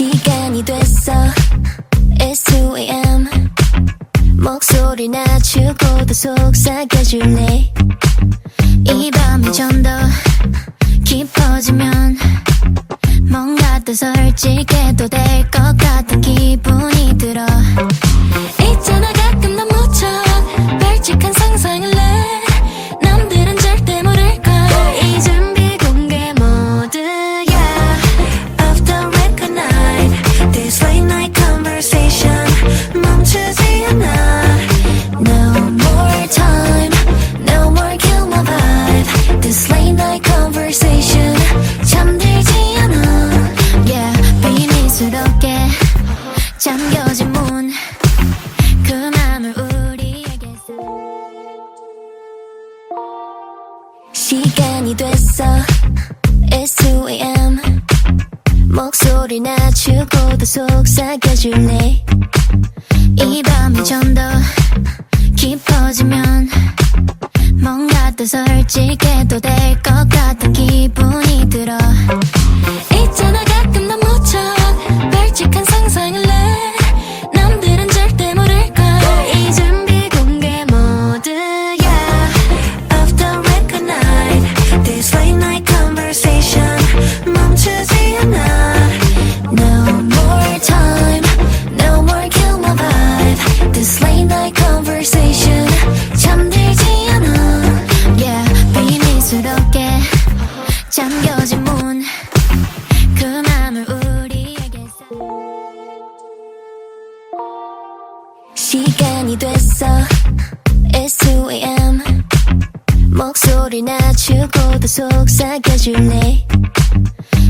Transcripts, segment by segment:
시간이 됐어. It's 2am 목소리 낮추고도 속삭여줄래? 이 밤이 좀 더 깊어지면 뭔가 더 솔직해도 될 시간이 됐어. It's 2am 목소리 낮추고도 속삭여줄래? 이 밤이 좀 더 깊어지면 뭔가 더 솔직해도 될 것 같은 기분이 들어. 있잖아 가끔 넌 무척 발칙한 상상을 해 잠겨진 문. 그 맘을 우리에게 써. 시간이 됐어. 2am 목소리 낮추고도 속삭여줄래?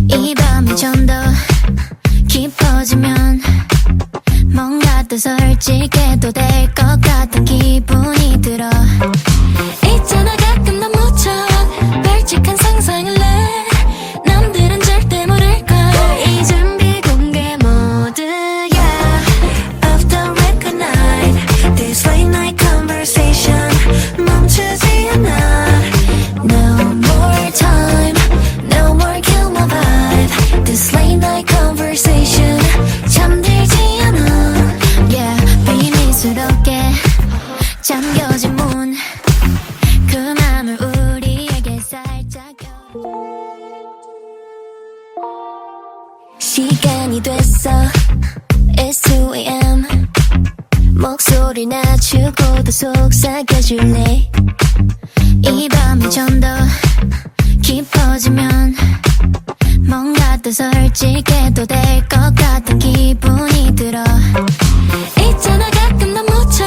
이 밤이 좀 더 깊어지면 뭔가 더 솔직해도 될 것 같은 기분이 들어 시간이 됐어. It's 2am 목소리 낮추고도 속삭여줄래? 이 밤이 좀 더 깊어지면 뭔가 더 솔직해도 될 것 같은 기분이 들어. 있잖아 가끔 넌 무척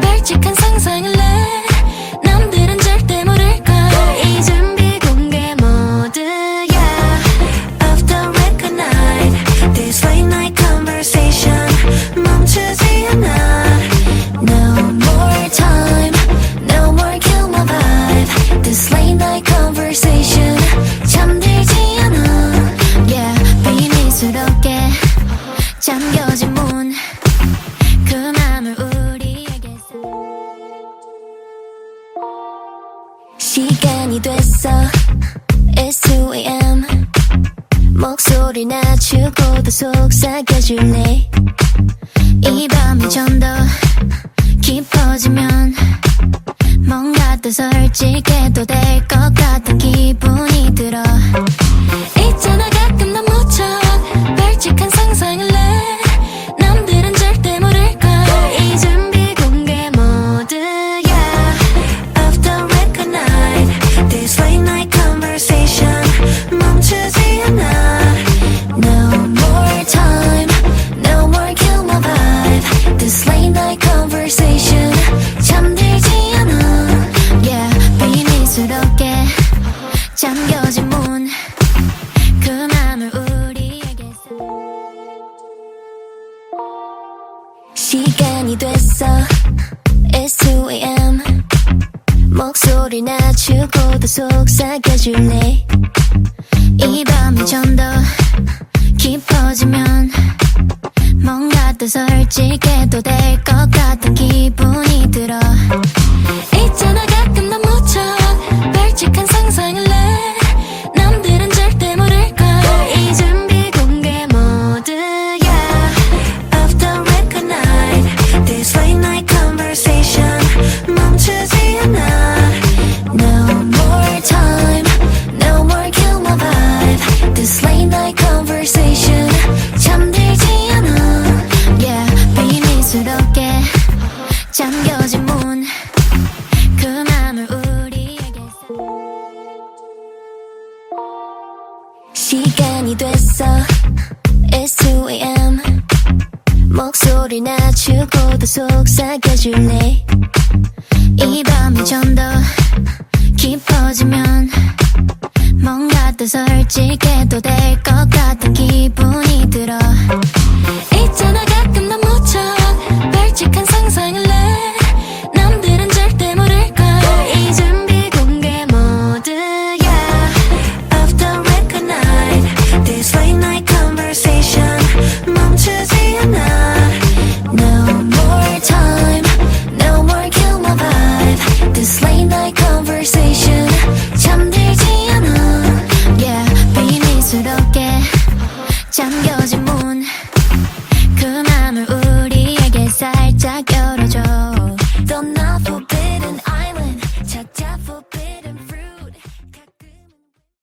발칙한 상상을 해 소리 낮추고도 속삭여줄래? 이 밤이 좀 더 깊어지면 뭔가 더 솔직해도 될 것 같은 기분이 들어 It's 2am 목소리 낮추고도 속삭여줄래? 이 밤이 좀 더 깊어지면 뭔가 더 솔직해도 될 것 같은 기분이 들어 시간이 됐어. It's 2am 목소리 낮추고도 속삭여줄래? 이 밤이 좀 더 깊어지면 뭔가 더 솔직해도 될 것 같은 기분이 들어. 있잖아 가끔 난 무척 발칙한